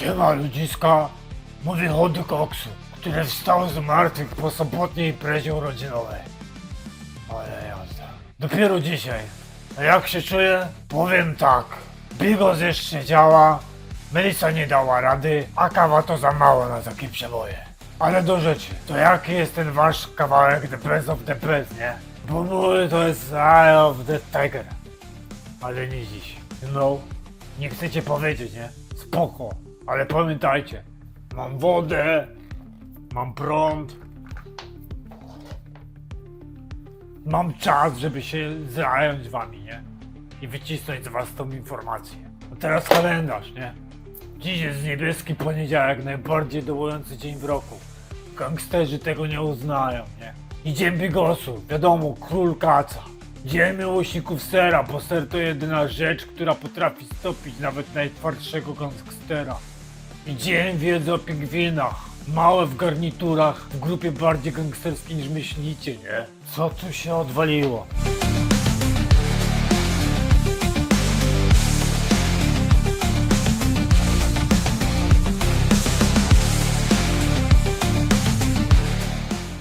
Siema ludziska, mówi chody koksu, który wstał z martwych po sobotniej imprezie urodzinowej. Ale jazda. Dopiero dzisiaj. A jak się czuję? Powiem tak. Bigos jeszcze działa, Melisa nie dała rady, a kawa to za mało na takie przeboje. Ale do rzeczy, to jaki jest ten wasz kawałek The Press of the nie? Bo mój to jest Eye of the Tiger. Ale nie dziś. No, nie chcecie powiedzieć, nie? Spoko, ale pamiętajcie, mam wodę, mam prąd, mam czas, żeby się zająć wami, nie? I wycisnąć z was tą informację. A teraz kalendarz, nie? Dziś jest niebieski poniedziałek, najbardziej dołujący dzień w roku. Gangsterzy tego nie uznają, nie? I dzień bigosu, wiadomo, król kaca. Dzień miłośników sera, bo ser to jedyna rzecz, która potrafi stopić nawet najtwardszego gangstera. I dzień wiedzy o pingwinach. Małe w garniturach, w grupie bardziej gangsterskiej niż myślicie, nie? Co tu się odwaliło?